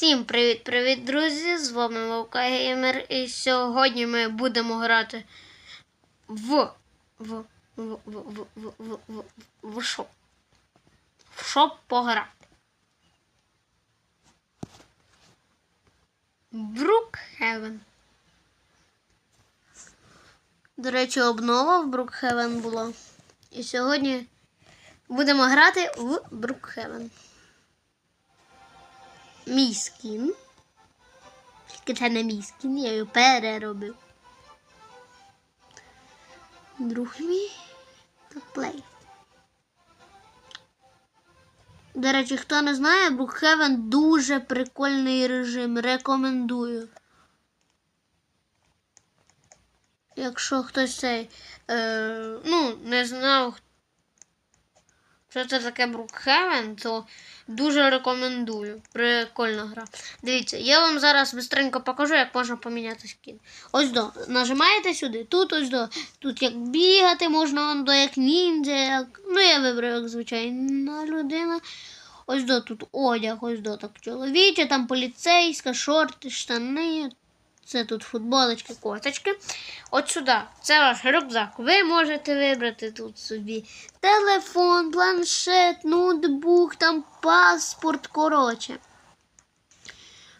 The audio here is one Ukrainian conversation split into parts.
Всім привіт-привіт, друзі! З вами Вовка Геймер. І сьогодні ми будемо грати в. в. в. в. в. в. в. в. в що? В що пограти? Брукхевен. До речі, обнова в Брукхевен була. І сьогодні будемо грати в Брукхевен. Мій скін. Тільки це не мій скін, я його переробив. Друг мій та. До речі, хто не знає, Brookhaven дуже прикольний режим. Рекомендую. Якщо хтось цей, е, ну, не знав, що це таке Brookhaven, то дуже рекомендую. Прикольна гра. Дивіться, я вам зараз швидко покажу, як можна поміняти скін. Ось до. Нажимаєте сюди, тут ось до. Тут як бігати можна, до як ніндзя, як. Ну, я вибрав, як звичайна людина. Ось до тут одяг, ось до так чоловіче, там поліцейська, шорти, штани. Це тут футболочки, коточки. От сюди. Це ваш рюкзак. Ви можете вибрати тут собі телефон, планшет, ноутбук, там паспорт, коротше.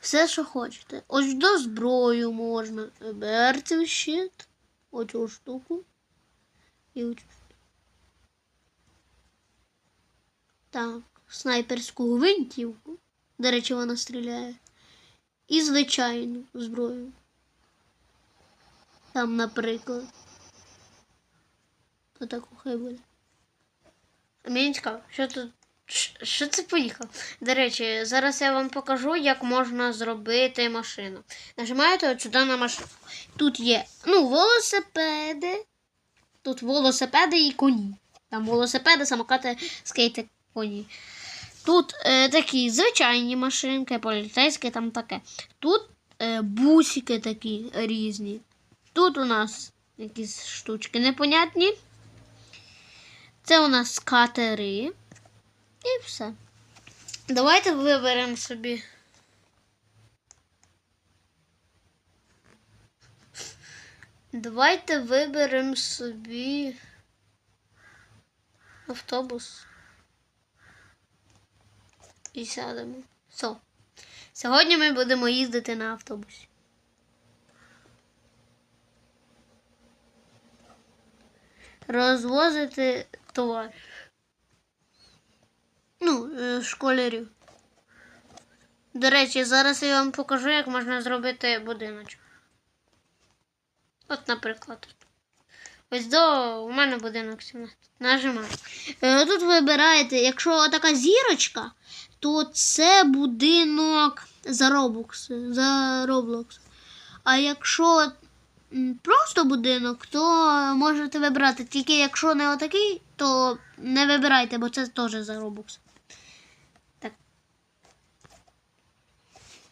Все, що хочете. Ось до зброю можна. Берці щит. Оцю штуку. І оцю. Так, снайперську гвинтівку. До речі, вона стріляє. І звичайну зброю. Там, наприклад. Отаку хай буде. Мені що тут. Що це поїхав? До речі, зараз я вам покажу, як можна зробити машину. Нажимаєте от сюди на машину. Тут є ну, велосипеди. Тут велосипеди і коні. Там велосипеди, самокати, скейти, коні. Тут е, такі звичайні машинки, поліцейські, там таке. Тут е, бусики такі різні. Тут у нас якісь штучки непонятні. Це у нас катери. І все. Давайте виберемо собі. Давайте виберемо собі автобус. І сядемо. Все. Сьогодні ми будемо їздити на автобусі. Розвозити товар. Ну, е, школярів. До речі, зараз я вам покажу, як можна зробити будиночок. От, наприклад. Ось до у мене будинок 17. Нажимаю. Е, Тут вибираєте, якщо така зірочка, то це будинок за Roblox. За Roblox. А якщо просто будинок, то можете вибрати. Тільки якщо не отакий, то не вибирайте, бо це теж за Roblox. Так.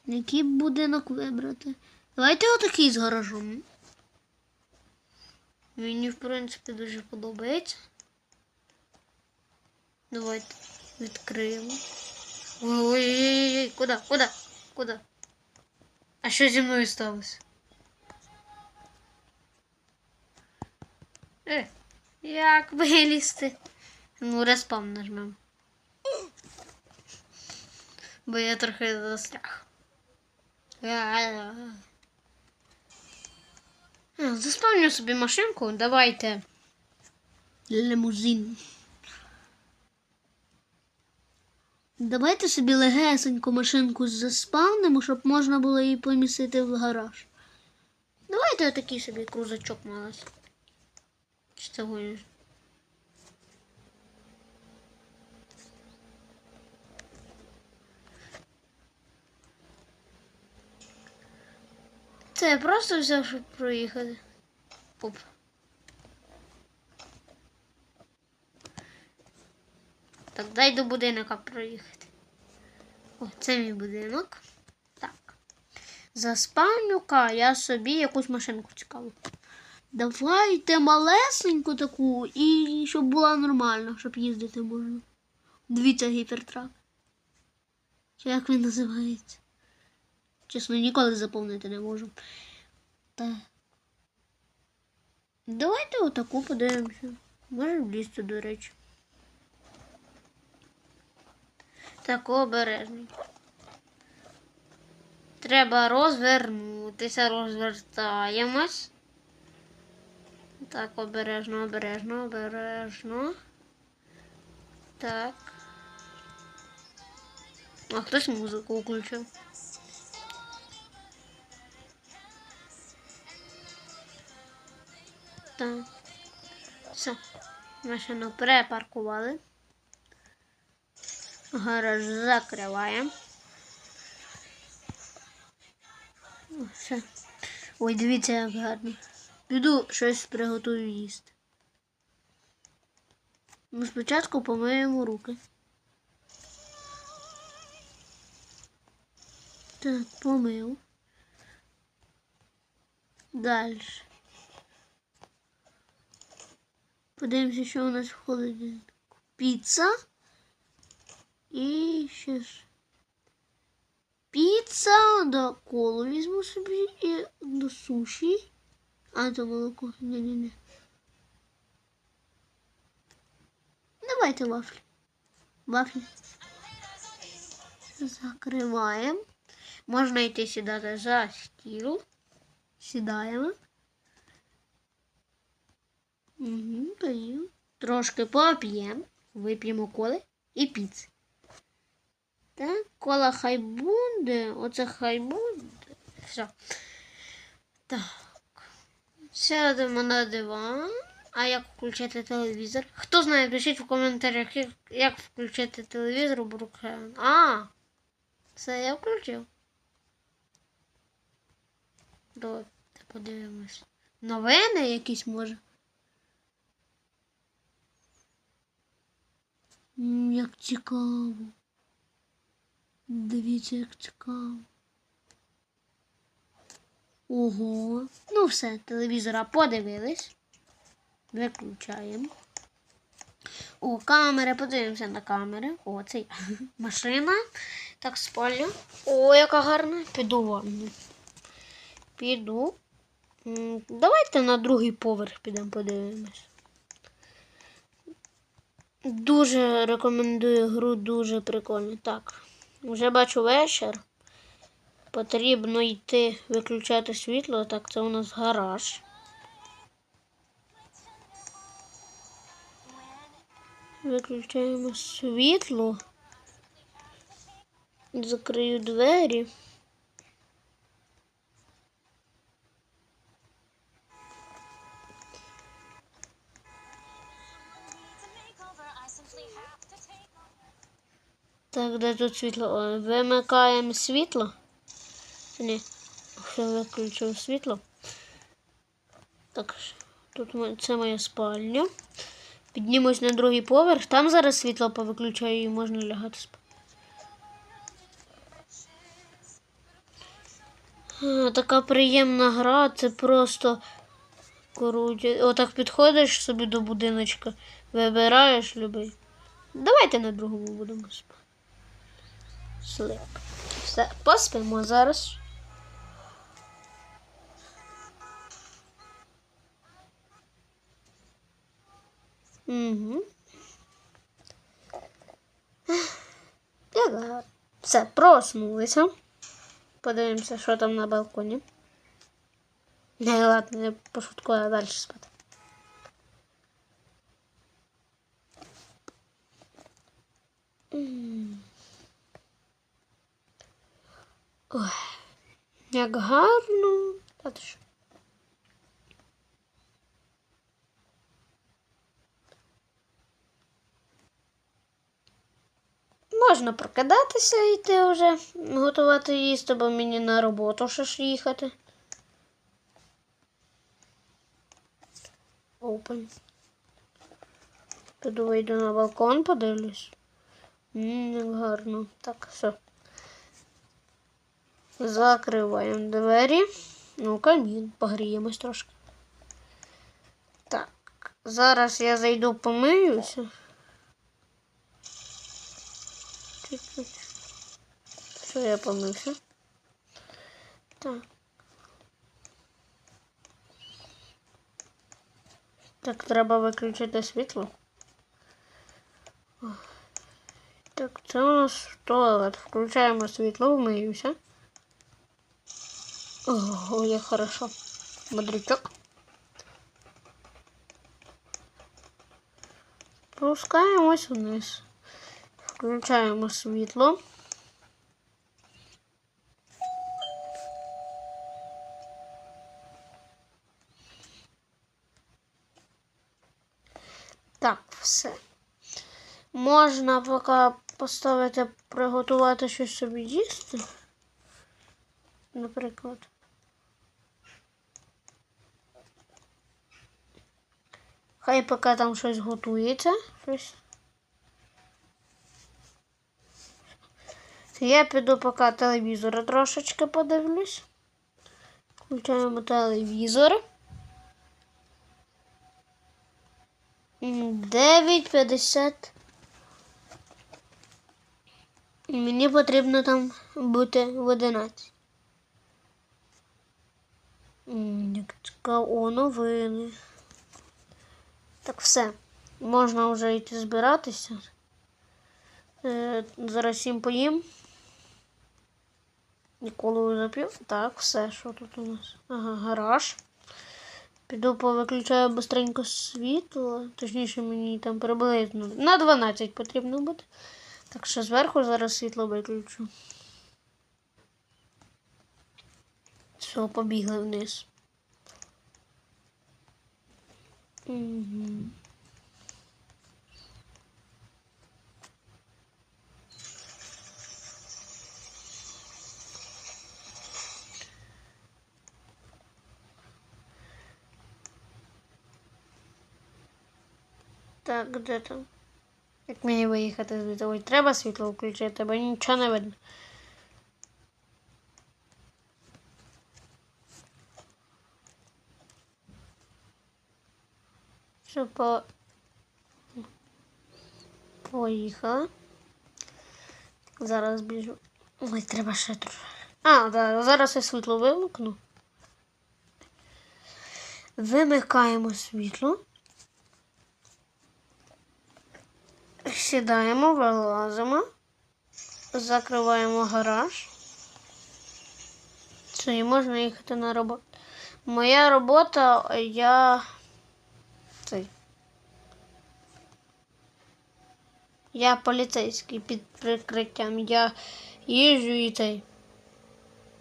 Який будинок вибрати? Давайте отакий з гаражом. Мені, в принципі, дуже подобається. Давайте відкриємо. Ой-ой-ой, куди? Куди? Куди? А що зі мною сталося? Е, як вилізти? Ну, респам нажмем. Бо я трохи застряг. Заспавню собі машинку, давайте. Лимузин. Давайте собі легесеньку машинку заспавнимо, щоб можна було її помістити в гараж. Давайте отакий собі крузачок малась. Це гониш? Це я просто взяв, щоб проїхати. Оп. Так, дай до будинка проїхати. О, це мій будинок. Так. Заспавню-ка я собі якусь машинку цікаву. Давайте малесеньку таку і щоб була нормальна, щоб їздити можна. Дивіться гіпертрак. Чи як він називається? Чесно, ніколи заповнити не можу. Так. Давайте отаку подивимося. Може влізти, до речі. Так, обережно. Треба розвернутися, розвертаємось. Так, обережно, обережно, обережно. Так. А хтось музику включив. Так. Все. Машину припаркували. Гараж закриваємо. Все. Ой, дивіться, як гарно. Піду щось приготую їсти. Ну, спочатку помиємо руки. Так, помив. Далі. Подивимося, що у нас в холодильнику. Піца. І ще ж. Піца, да, колу візьму собі і до суші. А, то молоко. Ні-ні-ні. Давайте вафлі. Вафлі. Закриваємо. Можна йти сідати за стіл. Сідаємо. Угу, поїмо. Трошки поп'ємо. Вип'ємо коли і піци. Так, кола хай буде. Оце хай буде. Все. Так. Сядемо на диван. А як включити телевізор? Хто знає, пишіть в коментарях, як, як включити телевізор у Брукхевен. А! Це я включив. Давайте подивимось. Новини якісь може. Як цікаво. Дивіться, як цікаво. Ого. Ну все, телевізора подивились. Виключаємо. О, камери, подивимося на камери. О, це машина. Так, спальня. О, яка гарна. Піду ванну. Піду. Давайте на другий поверх підемо подивимось. Дуже рекомендую гру, дуже прикольно. Так, вже бачу вечір. Потрібно йти виключати світло. Так, це у нас гараж. Виключаємо світло. Закрию двері. Так, де тут світло? Вимикаємо світло. Ні, все виключив світло. Так, тут це моя спальня. Піднімусь на другий поверх. Там зараз світло повиключаю і можна лягати спати. Така приємна гра, це просто круто. Отак підходиш собі до будиночка, вибираєш любий. Давайте на другому будемо спати. Слип. Все, поспимо зараз. Угу. Все, проснулися. Подивимося, що там на балконі. Не, ладно, не пошуткую, а далі спати. Ой, як гарно. Та ти що? Можна прокидатися і йти вже готувати їсти, бо мені на роботу ще ж їхати. Open. Піду вийду на балкон, подивлюсь. Ммм, як гарно. Так, все. Закриваємо двері. Ну, камін, погріємось трошки. Так, зараз я зайду помиюся. Чуть-чуть. Все, я помився. Так. Так, треба виключити світло. Так, це у нас туалет. Включаємо світло, вмиюся. О, як хорошо. Бодрячок. Спускаємось вниз. Включаємо світло. Так, все. Можна поки поставити приготувати щось собі їсти. Наприклад. Хай поки там щось готується. Щось. Я піду поки телевізор трошечки подивлюсь. Включаємо телевізор. 9.50. Мені потрібно там бути в 11. Як цікаво, о, новини. Так, все. Можна вже йти збиратися. Е, зараз їм поїм. Ніколи зап'ю. Так, все, що тут у нас? Ага, гараж. Піду повиключаю быстренько світло. Точніше, мені там приблизно на 12 потрібно буде. Так що зверху зараз світло виключу. Все, побігли вниз. Угу. Так, де там? Як мені виїхати звідти? Ой, треба світло включити, бо нічого не видно. Що по... Поїхала. Зараз біжу. Ой, треба ще трохи. А, да, зараз я світло вимкну. Вимикаємо світло. Сідаємо, вилазимо, закриваємо гараж. Все, і можна їхати на роботу. Моя робота, я. Цей. Я поліцейський під прикриттям. Я їжджу і цей.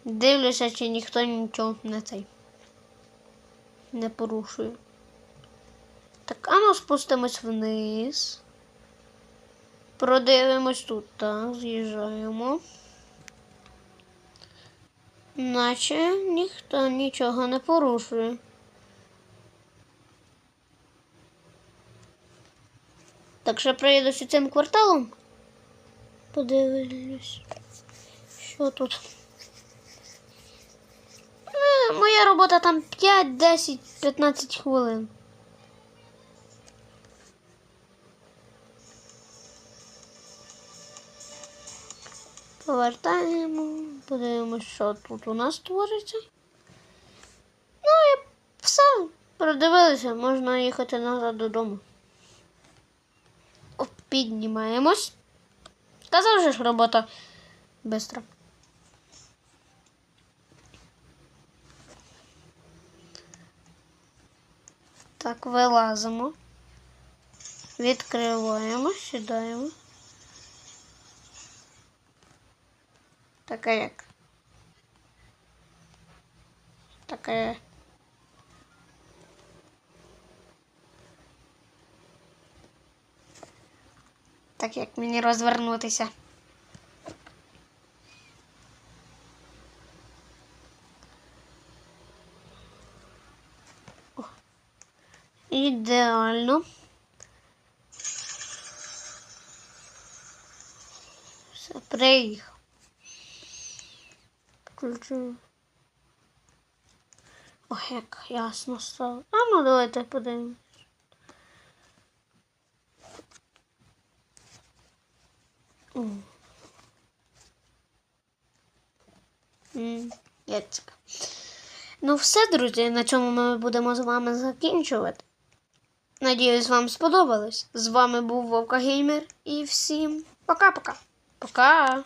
Дивлюся, чи ніхто нічого не цей. Не порушує. Так, а ну спустимось вниз. Продивимось тут, так, з'їжджаємо. Наче ніхто нічого не порушує. Так що проїдуся цим кварталом. Подивлюсь. Що тут? Е, моя робота там 5, 10, 15 хвилин. Повертаємо, подивимось, що тут у нас твориться. Ну і все. Продивилися, можна їхати назад додому. Піднімаємось. Казав же ж робота швидко. Так, вилазимо. Відкриваємо, сідаємо. Така як. Така. Так як мені розвернутися. Ідеально. Все, приїхав. Включу. Ой, як ясно стало. А ну давайте подивимось. Яцька. Ну, все, друзі, на цьому ми будемо з вами закінчувати. Надіюсь, вам сподобалось. З вами був Вовка Геймер і всім пока-пока. Пока!